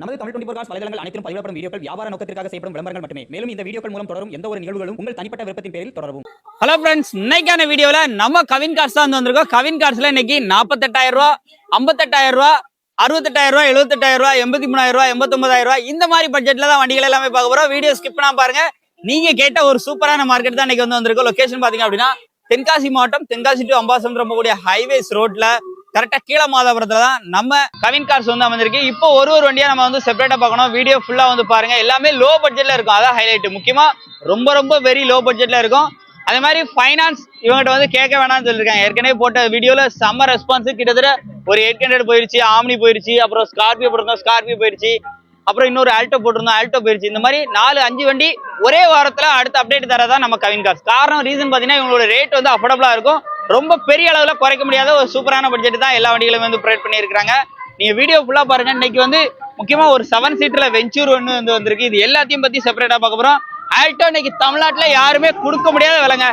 நமது Tamil twenty cos வலைதளங்கள் அனைத்தும் பதிவிடப்படும் வீடியோக்கள் வியாபார நோக்கத்திற்காக செய்யப்படும் விளம்பரங்கள் மட்டுமே. மேலும் இந்த வீடியோக்கள் மூலம் தொடரும் எந்த ஒரு நிகழ்வுகளும் உங்கள் தனிப்பட்ட விருப்பத்தின் பேரில் தொடரவும். ஹலோ ஃப்ரெண்ட்ஸ் இன்னைக்கான வீடியோல நம்ம கவின் கார்ஸ் தான் வந்து வந்திருக்கோம். கவின் கார்ஸ்ல இன்னைக்கு நாற்பத்தெட்டாயிரம் ரூபா ஐம்பத்தெட்டாயிரம் ரூபா அறுபத்தெட்டாயிரம் ரூபா எழுபத்தெட்டாயிரம் ரூபா எண்பத்தி மூணாயிரம் ரூபா எண்பத்தொன்பதாயிரம் ரூபா இந்த மாதிரி பட்ஜெட்ல தான் வண்டிகள் எல்லாமே பார்க்க போறோம். வீடியோ ஸ்கிப் பண்ணா பாருங்க. நீங்க கேட்ட ஒரு சூப்பரான மார்க்கெட் தான் இன்னைக்கு வந்து வந்திருக்கோம். லொகேஷன் பாத்தீங்க அப்படின்னா தென்காசி மாவட்டம் தென்காசி டு அம்பாசமுத்திரம் போகக்கூடிய ஹைவேஸ் ரோட்ல கரெக்டாக கீழே மாதாபுரத்துல தான் நம்ம கவின் கார்ஸ் வந்து அமைந்திருக்கு இப்போ ஒரு ஒரு வண்டியாக நம்ம வந்து செப்பரேட்டாக பார்க்கணும். வீடியோ ஃபுல்லாக வந்து பாருங்கள் எல்லாமே லோ பட்ஜெட்டில் இருக்கும். அதான் ஹைலைட் முக்கியமாக ரொம்ப ரொம்ப வெரி லோ பட்ஜெட்டில் இருக்கும். அதே மாதிரி ஃபைனான்ஸ் இவங்ககிட்ட வந்து கேட்க வேணாம்னு சொல்லியிருக்காங்க. ஏற்கனவே போட்ட வீடியோவில் செம்ம ரெஸ்பான்ஸ் கிட்டத்தட்ட ஒரு எயிட் ஹண்ட்ரட் போயிருச்சு ஆம்னி போயிருச்சு அப்புறம் ஸ்கார்பியோ போட்டிருந்தோம் ஸ்கார்பியோ போயிருச்சு அப்புறம் இன்னொரு ஆல்டோ போட்டிருந்தோம் ஆல்டோ போயிருச்சு. இந்த மாதிரி நாலு அஞ்சு வண்டி ஒரே வாரத்தில் அடுத்த அப்டேட் தரதான் நம்ம கவின் காசு காரணம் ரீசன் பார்த்தீங்கன்னா இவங்களோட ரேட் வந்து அஃபோர்டபுளாக இருக்கும். ரொம்ப பெரிய அளவில் குறைக்க முடியாத ஒரு சூப்பரான பட்ஜெட் தான் எல்லா வண்டிகளுமே வந்து ப்ரொவைட் பண்ணியிருக்காங்க நீங்கள் வீடியோ ஃபுல்லாக பாருங்க. இன்னைக்கு வந்து முக்கியமாக ஒரு செவன் சீட்டில் வெஞ்சூர் ஒன்று வந்து வந்திருக்கு. இது எல்லாத்தையும் பற்றி செப்பரேட்டாக பார்க்க போகிறோம் ஆல்டோ இன்னைக்கு தமிழ்நாட்டில் யாருமே கொடுக்க முடியாத விலைங்க.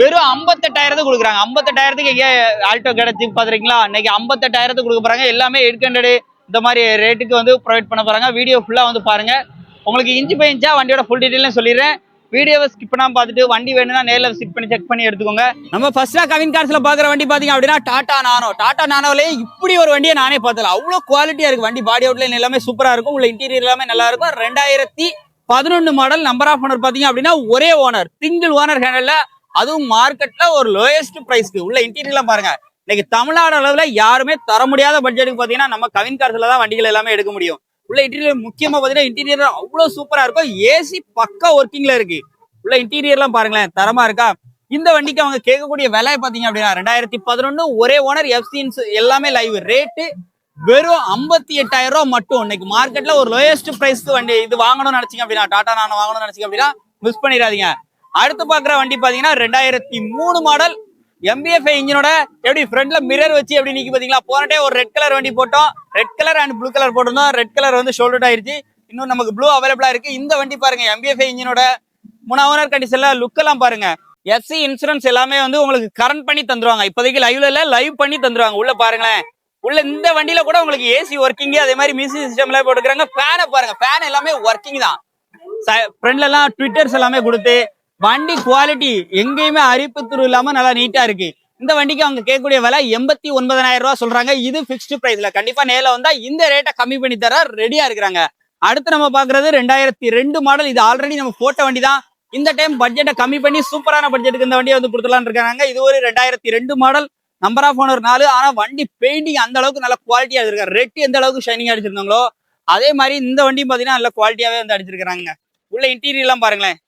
வெறும் ஐம்பத்தெட்டாயிரத்து கொடுக்குறாங்க. ஐம்பத்தெட்டாயிரத்துக்கு எங்கே ஆல்டோ கிடைச்சி பார்த்துருக்கீங்களா? இன்னைக்கு ஐம்பத்தெட்டாயிரத்து கொடுக்க போகிறாங்க எல்லாமே எயிட் ஹண்ட்ரடு இந்த மாதிரி ரேட்டுக்கு வந்து ப்ரொவைட் பண்ண போகிறாங்க வீடியோ ஃபுல்லாக வந்து பாருங்கள் உங்களுக்கு இன்ச்சு பை இன்ச்சா வண்டியோட ஃபுல் டீட்டெயிலும் சொல்லிடுறேன். வீடியோவை ஸ்கிப் பண்ணாமல் பார்த்துட்டு வண்டி வேணும்னா நேரில் விசிட் பண்ணி செக் பண்ணி எடுத்துக்கோங்க. நம்ம ஃபர்ஸ்டா கவின் கார்ஸ்ல பாக்குற வண்டி பார்த்தீங்க அப்படின்னா டாடா நானோ டாடா நானோலேயே இப்படி ஒரு வண்டியை நானே பார்த்தல அவ்வளோ குவாலிட்டியாக இருக்குது வண்டி. பாடி அவுட்லைன் எல்லாமே சூப்பராக இருக்கும். உள்ள இன்டீரியர் எல்லாமே நல்லா இருக்கும். ரெண்டாயிரத்தி பதினொன்னு மாடல் நம்பர் ஆஃப் ஓனர் பார்த்தீங்க அப்படின்னா ஒரே ஓனர் சிங்கிள் ஓனர் ஹேண்டல்ல அதுவும் மார்க்கெட்ல ஒரு லோயஸ்ட் ப்ரைஸ்க்கு உள்ள இன்டீரியர்லாம் பாருங்க. இன்னைக்கு தமிழ்நாடு அளவுல யாருமே தர முடியாத பட்ஜெட்டுக்கு பார்த்தீங்கன்னா நம்ம கவின் கார்ஸ்ல தான் வண்டிகள் எல்லாமே எடுக்க முடியும். உள்ள இன்டீரியர் முக்கியமா பாத்தீங்கன்னா இன்டீரியர் அவ்வளவு சூப்பரா இருக்கும். ஏசி பக்கா ஒர்க்கிங்ல இருக்கு. உள்ள இன்டீரியர்லாம் பாருங்களேன் தரமா இருக்கா? இந்த வண்டிக்கு அவங்க கேட்கக்கூடிய விலை பாத்தீங்க அப்படின்னா ரெண்டாயிரத்தி பதினொன்னு ஒரே ஓனர் எஃப்சின்ஸ் எல்லாமே லைவ் ரேட்டு வெறும் ஐம்பத்தி எட்டாயிரம் ரூபாய் மட்டும். இன்னைக்கு மார்க்கெட்ல ஒரு லோயஸ்ட் பிரைஸ் வண்டி இது வாங்கணும்னு நினைச்சிங்க அப்படின்னா டாடா நான் வாங்கணும்னு நினைச்சிங்க அப்படின்னா மிஸ் பண்ணிடாதீங்க. அடுத்து பாக்குற வண்டி பாத்தீங்கன்னா ரெண்டாயிரத்தி மூணு மாடல் எம்பிஎஃப்ஐ இன்ஜினோட எப்படி ஃப்ரண்ட்ல மிரர் வச்சு எப்படி நிக்கி பாத்தீங்களா? போனட்டே ஒரு ரெட் கலர் வண்டி போட்டோம். Red colour and blue colour போட்டிருந்தோம். ரெட் கலர் வந்து ஷோல்டர் ஆயிருச்சு. இன்னும் நமக்கு ப்ளூ அவைலபிளா இருக்கு. இந்த வண்டி பாருங்க எம்பிஎஃப்ஐ இன்ஜினோட மூணு ஓனர் கண்டிஷன்ல லுக் எல்லாம் பாருங்க. எஃப்சி இன்சூரன்ஸ் எல்லாமே வந்து உங்களுக்கு கரண்ட் பண்ணி தந்துருவாங்க. இப்போதைக்கு லைவ்ல இல்ல லைவ் பண்ணி தந்துருவாங்க. உள்ள பாருங்களேன். உள்ள இந்த வண்டியில கூட உங்களுக்கு ஏசி ஒர்க்கிங் அதே மாதிரி மியூசிக் சிஸ்டம்ல போட்டுக்கிறாங்க ஃபேனை பாருங்க ஃபேன் எல்லாமே ஒர்க்கிங் தான். ஃப்ரெண்ட்ல எல்லாம் ட்விட்டர்ஸ் எல்லாமே கொடுத்து வண்டி குவாலிட்டி எங்கேயுமே அரிப்பு துரு இல்லாம நல்லா நீட்டா இருக்கு. இந்த வண்டிக்கு அவங்க கேட்கக்கூடிய விலை எண்பத்தி ஒன்பதாயிரம் ரூபாய் சொல்றாங்க. இது பிக்ஸ்டு பிரைஸ்ல கண்டிப்பா நேரில் வந்தா இந்த ரேட்டை கம்மி பண்ணி தர ரெடியா இருக்கிறாங்க. அடுத்து நம்ம பாக்குறது ரெண்டாயிரத்தி ரெண்டு மாடல் இது ஆல்ரெடி நம்ம போட்ட வண்டி தான் இந்த டைம் பட்ஜெட்டை கம்மி பண்ணி சூப்பரான பட்ஜெட்டுக்கு இந்த வண்டியை வந்து கொடுத்துலான்னு இருக்காங்க. இது ஒரு ரெண்டாயிரத்தி ரெண்டு மாடல் நம்பர் ஆஃப் ஓனர் நாலு. ஆனா வண்டி பெயிண்டிங் அந்த அளவுக்கு நல்ல குவாலிட்டியா இருக்காங்க ரெட்டு எந்த அளவுக்கு ஷைனிங் அடிச்சிருந்தாங்களோ அதே மாதிரி இந்த வண்டியும் பாத்தீங்கன்னா நல்ல குவாலிட்டியாவே வந்து அடிச்சிருக்காங்க உள்ள இன்டீரியர் எல்லாம் பாருங்களேன்.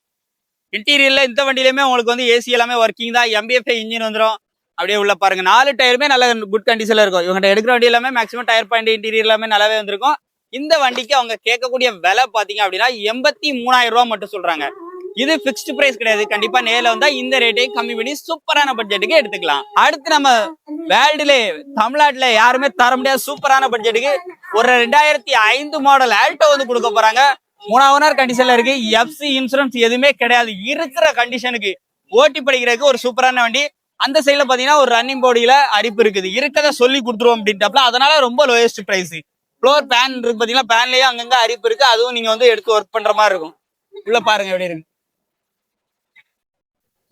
இன்டீரியர்ல இந்த வண்டியிலுமே உங்களுக்கு வந்து ஏசி எல்லாமே ஒர்க்கிங் தான். எம்பிஎஃப்ஐ இன்ஜின் வந்துடும் அப்படியே உள்ள பாருங்க. நாலு டயருமே நல்ல குட் கண்டிஷனில் இருக்கும். இவங்க எடுக்கிற வண்டி எல்லாமே மேக்ஸிமம் டயர் பாயிண்ட் இன்டீரியர் எல்லாமே நல்லாவே வந்திருக்கும். இந்த வண்டிக்கு அவங்க கேட்கக்கூடிய விலை பாத்தீங்க அப்படின்னா எண்பத்தி மூணாயிரம் ரூபாய் மட்டும் சொல்றாங்க. இது பிக்ஸ்டு பிரைஸ் கிடையாது. கண்டிப்பா நேரில் வந்தா இந்த ரேட்டையும் கம்மி பண்ணி சூப்பரான பட்ஜெட்டுக்கு எடுத்துக்கலாம். அடுத்து நம்ம வேர்ல்டுல தமிழ்நாட்டுல யாருமே தர முடியாத சூப்பரான பட்ஜெட்டுக்கு ஒரு ரெண்டாயிரத்தி ஐந்து மாடல் ஆல்டோ வந்து கொடுக்க போறாங்க. மூணாவது கண்டிஷன்ல இருக்கு. எஃப்சி இன்சூரன்ஸ் எதுவுமே கிடையாது. இருக்கிற கண்டிஷனுக்கு ஓட்டி படிக்கிறதுக்கு ஒரு சூப்பரான வண்டி. அந்த சைடுல பாத்தீங்கன்னா ஒரு ரன்னிங் போடியில் அரிப்பு இருக்குது. இருக்கத சொல்லி கொடுத்துருவோம் அப்படின்ட்டாப்ல. அதனால ரொம்ப லோயஸ்ட் ப்ரைஸ் ஃப்ளோர் பேன் இருக்கு பாத்தீங்கன்னா பேன்லயே அங்கங்கே அரிப்பு இருக்கு. அதுவும் நீங்க வந்து எடுத்து ஒர்க் பண்ற மாதிரி இருக்கும். உள்ள பாருங்க எப்படி இருக்கு.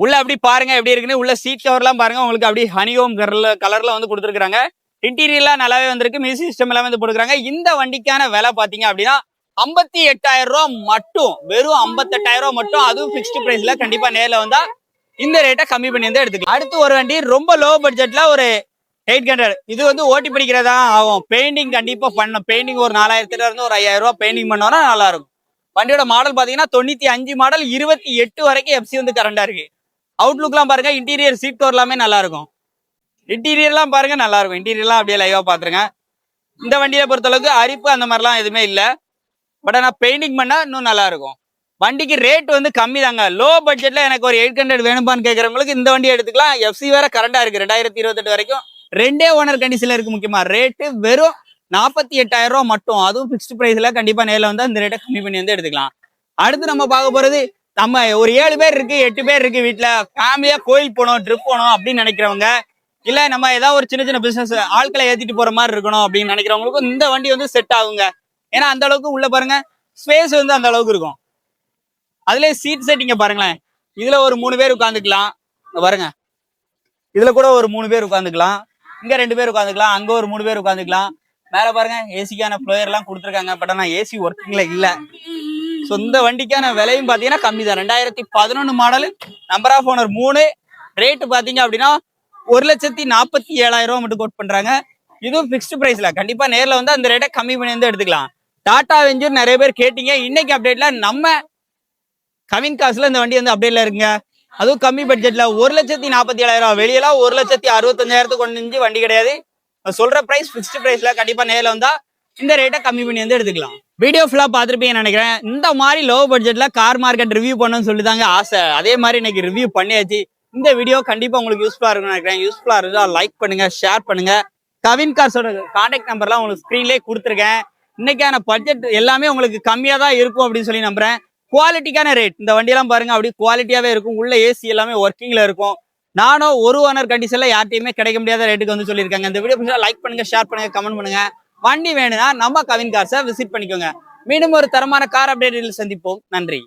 உள்ள அப்படி பாருங்க எப்படி இருக்குன்னு. உள்ள சீட் கவர்லாம் பாருங்க. உங்களுக்கு அப்படி ஹனியோம் கலர்ல கலர்ல வந்து கொடுத்துருக்காங்க இன்டீரியர்லாம் நல்லாவே வந்திருக்கு. மியூசிக் சிஸ்டம் எல்லாமே வந்து கொடுக்குறாங்க இந்த வண்டிக்கான விலை பாத்தீங்க அப்படின்னா ஐம்பத்தி எட்டாயிரம் ரூபா மட்டும் வெறும் ஐம்பத்தெட்டாயிரம் ரூபா மட்டும் அதுவும் பிக்ஸ்டு பிரைஸ்ல கண்டிப்பா நேரில் வந்தா இந்த ரேட்டை கம்மி பண்ணி வந்து எடுத்துக்கலாம். அடுத்து ஒரு வண்டி ரொம்ப லோ பட்ஜெட்ல ஒரு எயிட் ஹண்ட்ரட் இது வந்து ஓட்டி பிடிக்கிறதா ஆகும். பெயிண்டிங் கண்டிப்பா பண்ணும் பெயிண்டிங் ஒரு நாலாயிரத்துல இருந்து ஒரு ஐயாயிரம் ரூபா பெயிண்டிங் பண்ணோம்னா நல்லா இருக்கும் வண்டியோட மாடல் பாத்தீங்கன்னா தொண்ணூத்தி அஞ்சு மாடல் இருபத்தி எட்டு வரைக்கும் எஃப்சி வந்து கரண்டா இருக்கு. அவுட்லுக்லாம் பாருங்க இன்டீரியர் சீட் கவர் எல்லாமே நல்லா இருக்கும் இன்டீரியர்லாம் பாருங்க நல்லா இருக்கும் இன்டீரியர்லாம் அப்படியே லைவா பாத்துருங்க இந்த வண்டியை பொறுத்தளவுக்கு அரிப்பு அந்த மாதிரிலாம் எதுவுமே இல்லை. பட் ஆனால் பெயிண்டிங் பண்ணா இன்னும் நல்லா இருக்கும் வண்டிக்கு ரேட் வந்து கம்மி தாங்க லோ பட்ஜெட்ல எனக்கு ஒரு எயிட் ஹண்ட்ரட் வேணுமான்னு கேட்குறவங்களுக்கு இந்த வண்டி எடுத்துக்கலாம். எஃப்சி வேற கரண்டாக இருக்கு. ரெண்டாயிரத்தி இருபத்தெட்டு வரைக்கும் ரெண்டே ஓனர் கண்டிஷனில் இருக்கு முக்கியமா. ரேட்டு வெறும் நாற்பத்தி எட்டாயிரம் ரூபா மட்டும். அதுவும் ஃபிக்ஸ்டு ப்ரைஸில் கண்டிப்பாக நேரில் வந்து அந்த ரேட்டை கம்மி பண்ணி வந்து எடுத்துக்கலாம். அடுத்து நம்ம பார்க்க போறது நம்ம ஒரு ஏழு பேர் இருக்கு எட்டு பேர் இருக்கு வீட்டில் ஃபேமிலியாக கோயில் போகணும் ட்ரிப் போகணும் அப்படின்னு நினைக்கிறவங்க இல்லை நம்ம ஏதாவது ஒரு சின்ன சின்ன பிஸ்னஸ் ஆட்களை ஏற்றிட்டு போற மாதிரி இருக்கணும் அப்படின்னு நினைக்கிறவங்களுக்கும் இந்த வண்டி வந்து செட் ஆகுங்க. ஏன்னா அந்த அளவுக்கு உள்ள பாருங்க ஸ்பேஸ் வந்து அந்த அளவுக்கு இருக்கும். அதுலயே சீட் செட்டிங்க பாருங்களேன். இதுல ஒரு மூணு பேர் உட்காந்துக்கலாம் பாருங்க. இதுல கூட ஒரு மூணு பேர் உட்காந்துக்கலாம் இங்க ரெண்டு பேர் உட்காந்துக்கலாம் அங்க ஒரு மூணு பேர் உட்காந்துக்கலாம் மேல பாருங்க ஏசிக்கான ஃப்ளோயர் எல்லாம் கொடுத்துருக்காங்க. பட் ஆனா ஏசி ஒர்க்கிங்ல இல்ல. ஸோ இந்த வண்டிக்கான விலையும் பாத்தீங்கன்னா கம்மி தான் ரெண்டாயிரத்தி பதினொன்னு மாடல் நம்பர் ஆஃப் ஓனர் மூணு. ரேட்டு பாத்தீங்க அப்படின்னா ஒரு லட்சத்தி நாற்பத்தி ஏழாயிரம் ரூபா மட்டும் கோட் பண்றாங்க. இதுவும் ஃபிக்ஸ்டு பிரைஸ்ல கண்டிப்பா நேர்ல வந்து அந்த ரேட்டை கம்மி பண்ணி வந்து எடுத்துக்கலாம். டாடா வெஞ்சூர் நிறைய பேர் கேட்டீங்க. இன்னைக்கு அப்டேட்ல நம்ம கவின் காசுல இந்த வண்டி வந்து அப்டேட்ல இருக்குங்க. அதுவும் கம்மி பட்ஜெட்ல ஒரு லட்சத்தி நாற்பத்தி ஏழாயிரம் வெளியெல்லாம் ஒரு லட்சத்தி அறுபத்தஞ்சாயிரத்துக்கு கொண்டு வண்டி கிடையாது. சொல்ற பிரைஸ் ஃபிக்ஸ்டு பிரைஸ்ல கண்டிப்பா நேரில் வந்தா இந்த ரேட்டை கம்மி பண்ணி வந்து எடுத்துக்கலாம். வீடியோ ஃபுல்லா பார்த்துருப்பீங்கன்னு நினைக்கிறேன். இந்த மாதிரி லோ பட்ஜெட்ல கார் மார்க்கெட் ரிவ்யூ பண்ணணும்னு சொல்லி தாங்க ஆசை. அதே மாதிரி இன்னைக்கு ரிவ்யூ பண்ணியாச்சு. இந்த வீடியோ கண்டிப்பாக உங்களுக்கு யூஸ்ஃபுல்லாக இருக்கும்னு நினைக்கிறேன். யூஸ்ஃபுல்லாக இருந்தால் லைக் பண்ணுங்க ஷேர் பண்ணுங்க. கவின் கார்ஸோட கான்டாக்ட் நம்பர்லாம் உங்களுக்கு ஸ்க்ரீன்லேயே கொடுத்துருக்கேன். இன்னைக்கான பட்ஜெட் எல்லாமே உங்களுக்கு கம்மியாக தான் இருக்கும் அப்படின்னு சொல்லி நம்புறேன். குவாலிட்டிக்கான ரேட் இந்த வண்டியெல்லாம் பாருங்க அப்படி குவாலிட்டியாகவே இருக்கும். உள்ள ஏசி எல்லாமே ஒர்க்கிங்ல இருக்கும். நானும் ஒரு ஓனர் கண்டிஷன்ல யார்ட்டையுமே கிடைக்க முடியாத ரேட்டுக்கு வந்து சொல்லியிருக்காங்க. இந்த வீடியோ பிடிச்சா லைக் பண்ணுங்க ஷேர் பண்ணுங்க கமெண்ட் பண்ணுங்க. வண்டி வேணும்னா நம்ம கவின் கார்ஸை விசிட் பண்ணிக்கோங்க. மீண்டும் ஒரு தரமான கார் அப்டேட்டில் சந்திப்போம். நன்றி.